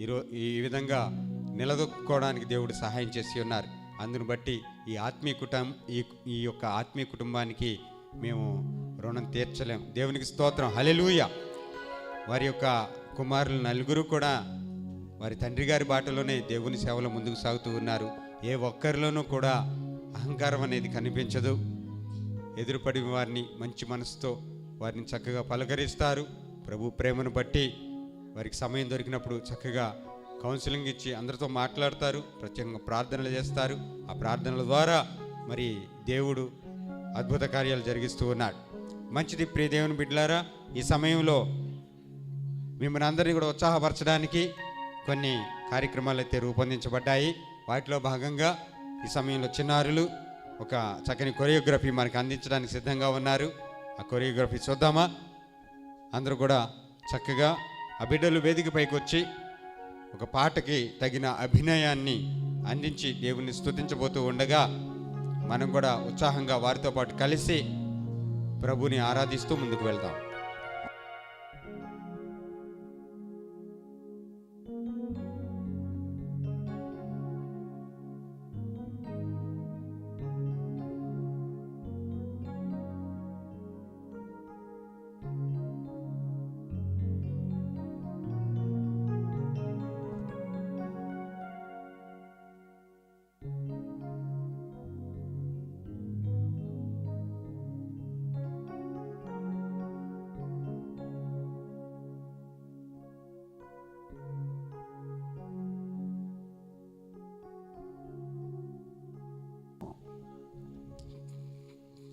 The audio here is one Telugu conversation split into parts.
ఈరో ఈ విధంగా నిలదొక్కుకోవడానికి దేవుడు సహాయం చేసి ఉన్నారు. అందును బట్టి ఈ ఆత్మీయ కుటుంబం ఈ ఈ యొక్క ఆత్మీయ కుటుంబానికి మేము రుణం తీర్చలేము దేవునికి స్తోత్రం. హలెలూయ వారి యొక్క కుమారులు నలుగురు కూడా వారి తండ్రి గారి బాటలోనే దేవుని సేవలో ముందుకు సాగుతూ ఉన్నారు. ఏ ఒక్కరిలోనూ కూడా అహంకారం అనేది కనిపించదు. ఎదురుపడి వారిని మంచి మనసుతో వారిని చక్కగా పలకరిస్తారు. ప్రభు ప్రేమను బట్టి వారికి సమయం దొరికినప్పుడు చక్కగా కౌన్సిలింగ్ ఇచ్చి అందరితో మాట్లాడతారు ప్రత్యేకంగా ప్రార్థనలు చేస్తారు. ఆ ప్రార్థనల ద్వారా మరి దేవుడు అద్భుత కార్యాలు జరిగిస్తూ ఉన్నాడు. మంచిది ప్రియ దేవుని బిడ్డలారా ఈ సమయంలో మిమ్మల్ని అందరినీ కూడా ఉత్సాహపరచడానికి కొన్ని కార్యక్రమాలు అయితే రూపొందించబడ్డాయి. వాటిలో భాగంగా ఈ సమయంలో చిన్నారులు ఒక చక్కని కొరియోగ్రఫీ మనకు అందించడానికి సిద్ధంగా ఉన్నారు. ఆ కొరియోగ్రఫీ చూద్దామా? అందరూ కూడా చక్కగా ఆ బిడ్డలు వేదికపైకి వచ్చి ఒక పాటకి తగిన అభినయాన్ని అందించి దేవుని స్తుతించబోతూ ఉండగా మనం కూడా ఉత్సాహంగా వారితో పాటు కలిసి ప్రభుని ఆరాధిస్తూ ముందుకు వెళ్దాం.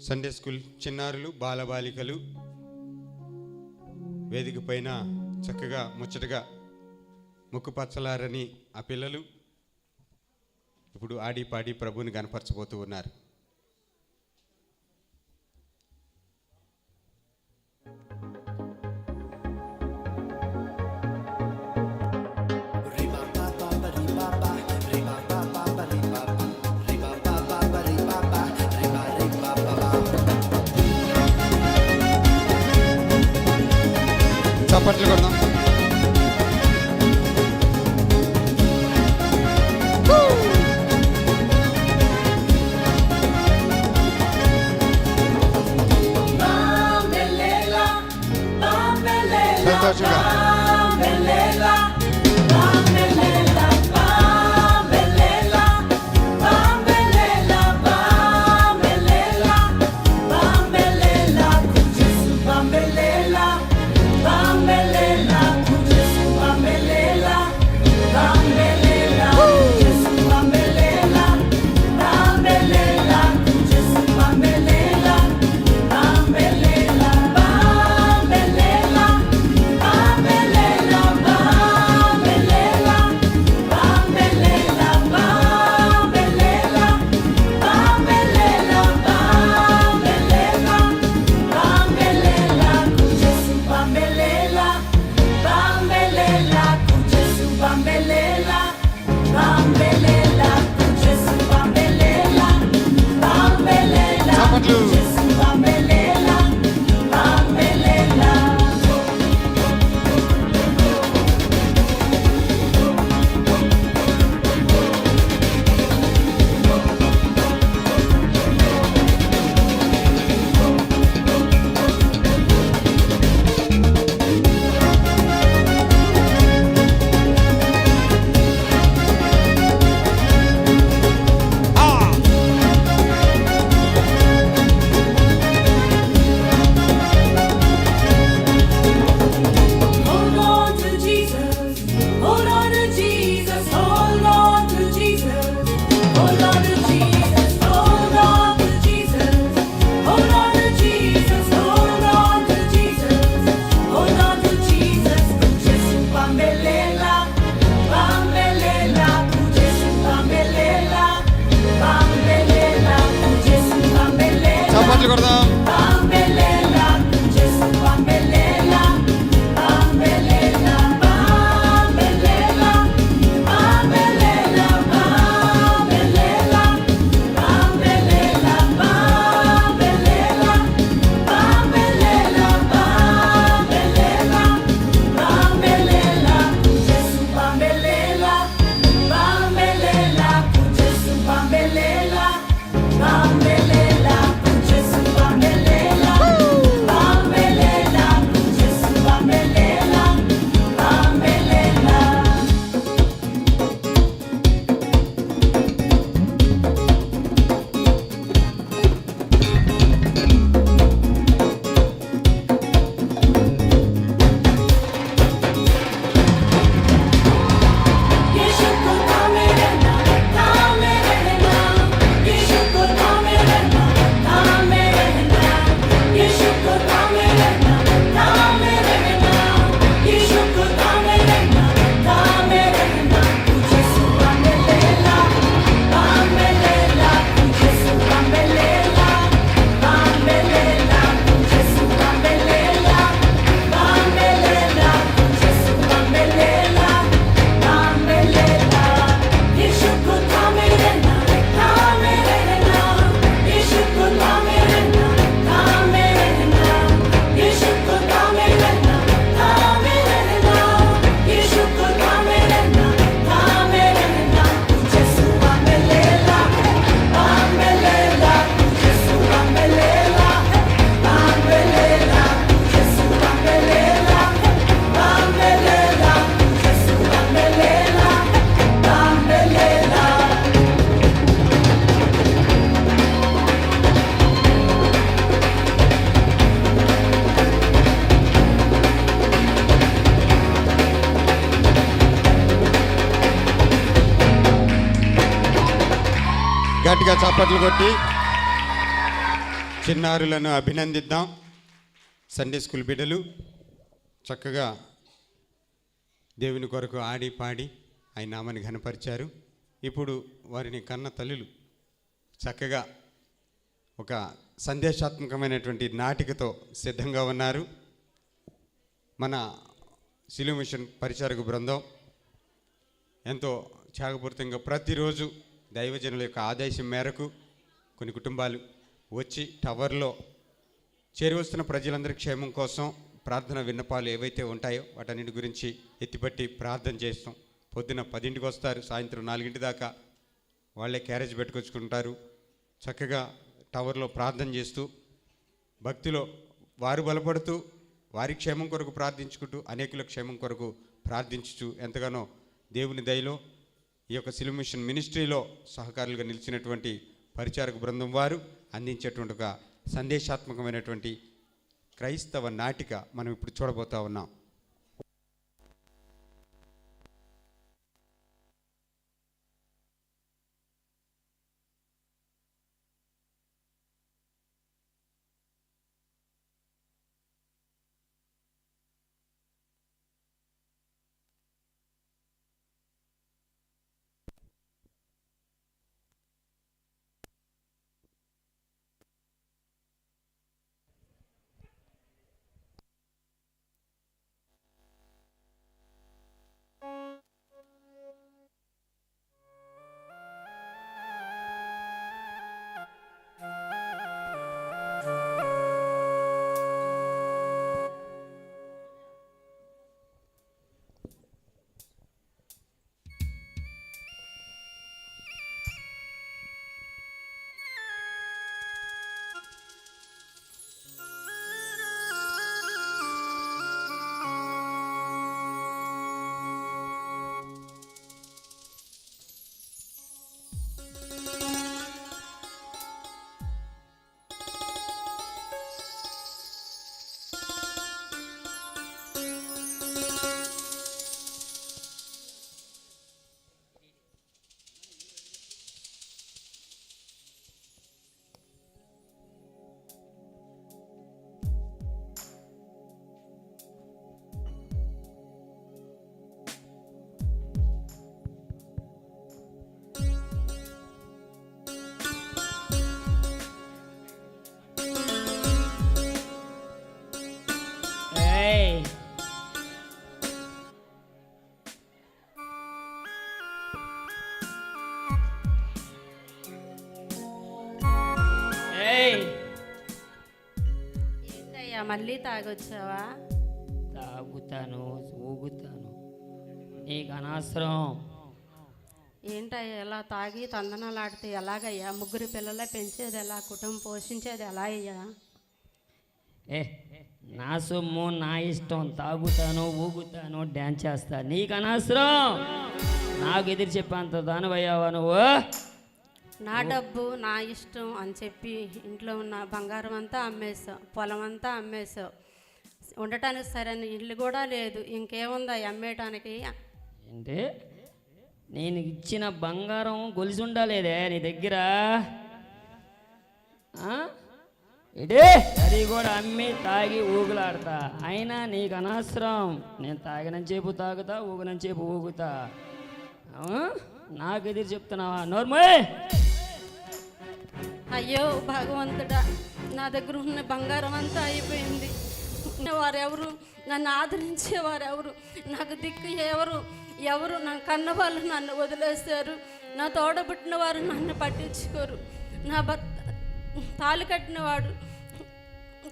సండే స్కూల్ చిన్నారులు బాలబాలికలు వేదిక పైన చక్కగా ముచ్చటగా ముక్కు పచ్చలారని ఆ పిల్లలు ఇప్పుడు ఆడి పాడి ప్రభుని కనపరచబోతూ ఉన్నారు. గట్టిగా చప్పట్లు కొట్టి చిన్నారులను అభినందిద్దాం. సండే స్కూల్ బిడ్డలు చక్కగా దేవుని కొరకు ఆడి పాడి ఆయన నామని ఘనపరిచారు. ఇప్పుడు వారిని కన్న తల్లులు చక్కగా ఒక సందేశాత్మకమైనటువంటి నాటికతో సిద్ధంగా ఉన్నారు. మన సిలువ మిషన్ పరిచారక బృందం ఎంతో త్యాగపూరితంగా ప్రతిరోజు దైవజనుల యొక్క ఆదేశం మేరకు కొన్ని కుటుంబాలు వచ్చి టవర్లో చేరువస్తున్న ప్రజలందరి క్షేమం కోసం ప్రార్థన విన్నపాలు ఏవైతే ఉంటాయో వాటన్నిటి గురించి ఎత్తిపట్టి ప్రార్థన చేస్తాం. పొద్దున పదింటికి వస్తారు సాయంత్రం నాలుగింటి దాకా వాళ్ళే క్యారేజ్ పెట్టుకొచ్చుకుంటారు. చక్కగా టవర్లో ప్రార్థన చేస్తూ భక్తిలో వారు బలపడుతూ వారి క్షేమం కొరకు ప్రార్థించుకుంటూ అనేకుల క్షేమం కొరకు ప్రార్థించుచు ఎంతగానో దేవుని దయలో ఈ యొక్క సిలువ మిషన్ మినిస్ట్రీలో సహకారులుగా నిలిచినటువంటి పరిచారక బృందం వారు అందించేటువంటి ఒక సందేశాత్మకమైనటువంటి క్రైస్తవ నాటిక మనం ఇప్పుడు చూడబోతా ఉన్నాం. మళ్ళీ తాగొచ్చావా? తాగుతాను ఊగుతాను. నీకు అనవసరం. ఏంటయ్యా ఎలా తాగి తందనాలాడితే ఎలాగయ్యా? ముగ్గురు పిల్లలే పెంచేది ఎలా? కుటుంబం పోషించేది ఎలా అయ్యా ఏ నా సొమ్ము నా ఇష్టం. తాగుతాను ఊగుతాను డ్యాన్స్ చేస్తా. నీకు అనవసరం. నాకు ఎదురు చెప్పేంత దానివయ్యావా నువ్వు? నా డబ్బు నా ఇష్టం అని చెప్పి ఇంట్లో ఉన్న బంగారం అంతా అమ్మేశావు పొలం అంతా అమ్మేశావు ఉండటానికి సరైన ఇల్లు కూడా లేదు. ఇంకేముందా అమ్మేయటానికి? ఏంటి? నేను ఇచ్చిన బంగారం గొలుసు ఉండాలేదే నీ దగ్గర? ఇదే అది కూడా అమ్మి తాగి ఊగులాడతా. అయినా నీకు అనవసరం. నేను తాగినని చెప్పు తాగుతా ఊగినని చెప్పు ఊగుతా? నాకు ఎదురు చెప్తున్నావా? నోర్మయ్! అయ్యో భగవంతుడా నా దగ్గర ఉన్న బంగారం అంతా అయిపోయింది. వారెవరు నన్ను ఆదరించే వారెవరు నాకు దిక్కు ఎవరు ఎవరు నా కన్న వాళ్ళు నన్ను వదిలేశారు. నా తోడబుట్టిన వారు నన్ను పట్టించుకోరు. నా భర్త తాళి కట్టినవాడు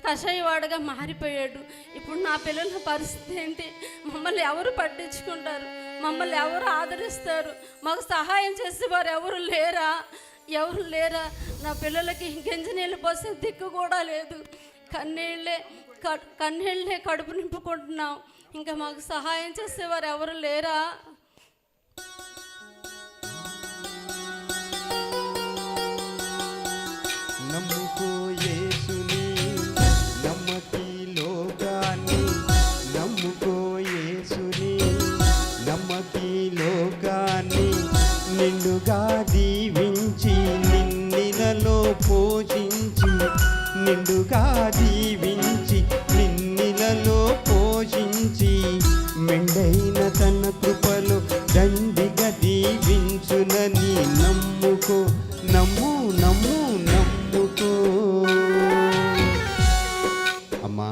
కషాయవాడుగా మారిపోయాడు. ఇప్పుడు నా పిల్లల పరిస్థితి ఏంటి? మమ్మల్ని ఎవరు పట్టించుకుంటారు? మమ్మల్ని ఎవరు ఆదరిస్తారు? మాకు సహాయం చేసేవారు ఎవరు లేరా? ఎవరు లేరా? నా పిల్లలకి గంజనీళ్ళు పోసే దిక్కు కూడా లేదు. కన్నీళ్ళే క- కన్నీళ్ళే కడుపు నింపుకుంటున్నాం. ఇంకా మాకు సహాయం చేసేవారు ఎవరు లేరా? నమ్ముకో యేసుని నమ్మకి లోకాన్ని. నమ్ముకో యేసుని నమ్మకి లోకాన్ని. నిండుగా దీవి నిండుగా దీవించి నిన్నిలలో పోషించి మెండైన తన కృపలో దండిగా దీవించునని నమ్ముకో నమ్ము నమ్ము నమ్ముకో. అమ్మా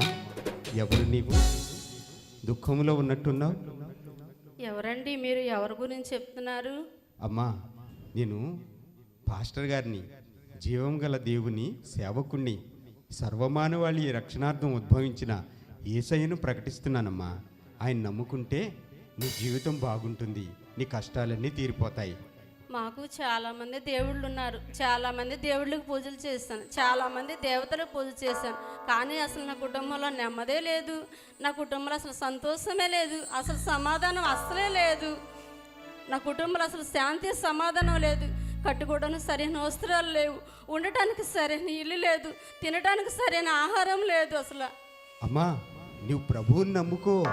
ఎవరు నీవు? దుఃఖంలో ఉన్నట్టున్నావు? ఎవరండి మీరు? ఎవరి గురించి చెప్తున్నారు? అమ్మా నేను పాస్టర్ గారిని జీవం గల దేవుని సేవకుణ్ణి సర్వమానవాళి రక్షణార్థం ఉద్భవించిన ఏసయ్యను ప్రకటిస్తున్నానమ్మా. ఆయన నమ్ముకుంటే నీ జీవితం బాగుంటుంది నీ కష్టాలన్నీ తీరిపోతాయి. మాకు చాలామంది దేవుళ్ళు ఉన్నారు చాలామంది దేవుళ్ళకి పూజలు చేస్తాను. చాలామంది దేవతలకు పూజ చేశాను కానీ అసలు నా కుటుంబంలో నెమ్మదే లేదు. నా కుటుంబంలో అసలు సంతోషమే లేదు. అసలు సమాధానం అసలే లేదు. నా కుటుంబంలో అసలు శాంతి సమాధానం లేదు. కట్టుకోవడానికి సరైన వస్త్రాలు లేవు. ఉండటానికి సరైన ఇల్లు లేదు. తినడానికి సరైన ఆహారం లేదు అసలు. అమ్మా నువ్వు ప్రభువుని నమ్ముకో.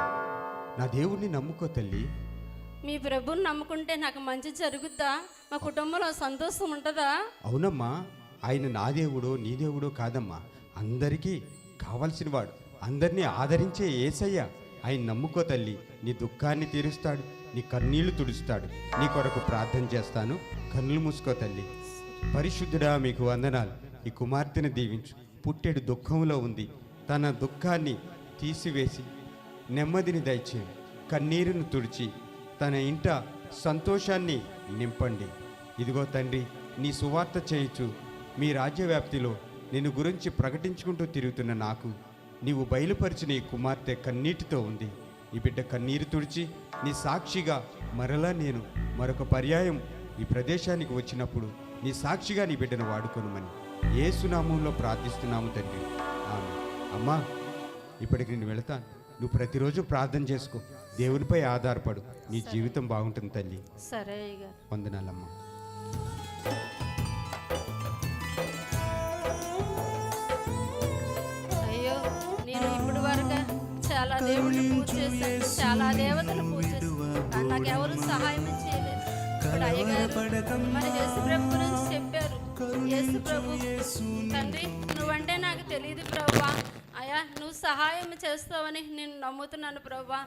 నా దేవుణ్ణి నమ్ముకో తల్లి. మీ ప్రభుని నమ్ముకుంటే నాకు మంచి జరుగుద్దా? మా కుటుంబంలో సంతోషం ఉంటుందా? అవునమ్మా ఆయన నా దేవుడో నీ దేవుడో కాదమ్మా. అందరికీ కావలసిన వాడు. అందరినీ ఆదరించే ఏసయ్య ఆయన నమ్ముకో తల్లి. నీ దుఃఖాన్ని తీరుస్తాడు నీ కన్నీళ్ళు తుడుస్తాడు. నీ కొరకు ప్రార్థన చేస్తాను. కన్నులు మూసుకో తల్లి. పరిశుద్ధుడా మీకు వందనాలు. ఈ కుమార్తెను దీవించు. పుట్టెడు దుఃఖంలో ఉంది. తన దుఃఖాన్ని తీసివేసి నెమ్మదిని దయచేయండి కన్నీరును తుడిచి తన ఇంట సంతోషాన్ని నింపండి. ఇదిగో తండ్రి నీ సువార్త చేయుచు మీ రాజ్యవ్యాప్తిలో నిన్ను గురించి ప్రకటించుకుంటూ తిరుగుతున్న నాకు నీవు బయలుపరిచిన ఈ కుమార్తె కన్నీటితో ఉంది. ఈ బిడ్డ కన్నీరు తుడిచి నీ సాక్షిగా మరలా నేను మరొక పర్యాయం ఈ ప్రదేశానికి వచ్చినప్పుడు నీ సాక్షిగా నీ బిడ్డను వాడుకొనుమని ఏ సునామంలో ప్రార్థిస్తున్నాము తండ్రి. ఆమె అమ్మా ఇప్పటికి నేను వెళతాను. నువ్వు ప్రతిరోజు ప్రార్థన చేసుకో. దేవునిపై ఆధారపడు. నీ జీవితం బాగుంటుంది తల్లి. సరే వందనాలమ్మా. అయ్యో నేను ఇప్పుడు వరకు చాలా దేవుళ్ళు పూజ చేశాను చాలా దేవతలు పూజ చేశాను కానీ నాకు ఎవరు సహాయం చేయలేదు అయ్యగారు మన యేసు ప్రభు గురించి చెప్పారు. యేసు ప్రభు తండ్రి నువ్వంటే నాకు తెలియదు ప్రభా. అయ్యా నువ్వు సహాయం చేస్తావని నేను నమ్ముతున్నాను ప్రభా.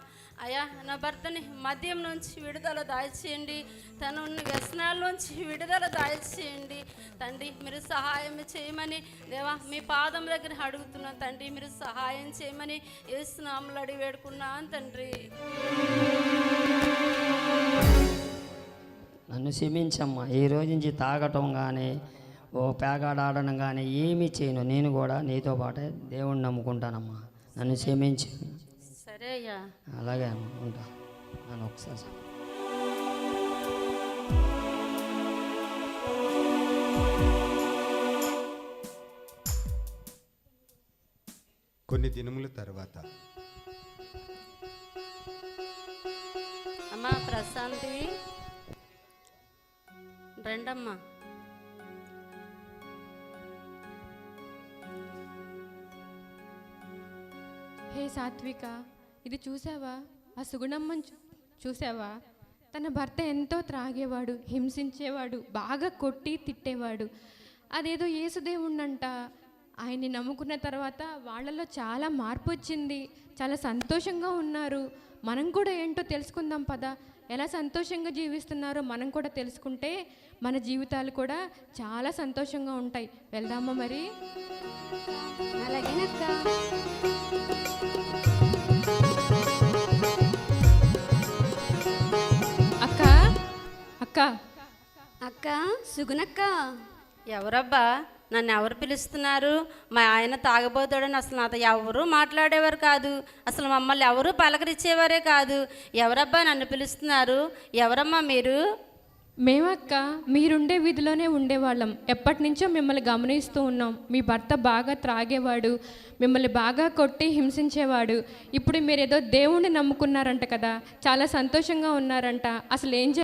అయ్యా నా భర్తని మద్యం నుంచి విడుదల దాయిచేయండి తను వ్యసనాల నుంచి విడుదల దాయిచేయండి తండ్రి మీరు సహాయం చేయమని దేవా మీ పాదం దగ్గర అడుగుతున్నాను. తండ్రి మీరు సహాయం చేయమని ఏసునామలు అడిగి వేడుకున్నాను తండ్రి. నన్ను క్షమించమ్మా. ఈ రోజు నుంచి తాగటం కానీ ఓ పేకాడ ఆడడం కానీ ఏమీ చేయను. నేను కూడా నీతో పాటే దేవుణ్ణి నమ్ముకుంటానమ్మా. నన్ను క్షమించు. సరే అయ్యా. అలాగే అమ్మా ఉంటా. నన్ను ఒకసారి కొన్ని దినముల తర్వాత అమ్మా ప్రశాంతి. రండమ్మా. హే సాత్విక ఇది చూసావా? ఆ సుగుణమ్మని చూసావా? తన భర్త ఎంతో త్రాగేవాడు హింసించేవాడు బాగా కొట్టి తిట్టేవాడు. అదేదో యేసుదేవుణ్ణంట. ఆయన్ని నమ్ముకున్న తర్వాత వాళ్ళలో చాలా మార్పు వచ్చింది చాలా సంతోషంగా ఉన్నారు. మనం కూడా ఏంటో తెలుసుకుందాం పద. ఎలా సంతోషంగా జీవిస్తున్నారో మనం కూడా తెలుసుకుంటే మన జీవితాలు కూడా చాలా సంతోషంగా ఉంటాయి. వెళ్దామా మరి? అలాగేనక్క. అక్క? అక్క? అక్క సుగునక్క ఎవరబ్బా? నన్ను ఎవరు పిలుస్తున్నారు? మా ఆయన తాగబోతాడని అసలు నాతో ఎవరు మాట్లాడేవారు కాదు. అసలు మమ్మల్ని ఎవరు పలకరించేవారే కాదు. ఎవరబ్బా నన్ను పిలుస్తున్నారు? ఎవరమ్మా మీరు? మేమక్క మీరుండే వీధిలోనే ఉండేవాళ్ళం. ఎప్పటి నుంచో మిమ్మల్ని గమనిస్తూ ఉన్నాం. మీ భర్త బాగా త్రాగేవాడు మిమ్మల్ని బాగా కొట్టి హింసించేవాడు. ఇప్పుడు మీరు ఏదో దేవుణ్ణి నమ్ముకున్నారంట కదా. చాలా సంతోషంగా ఉన్నారంట. అసలు ఏం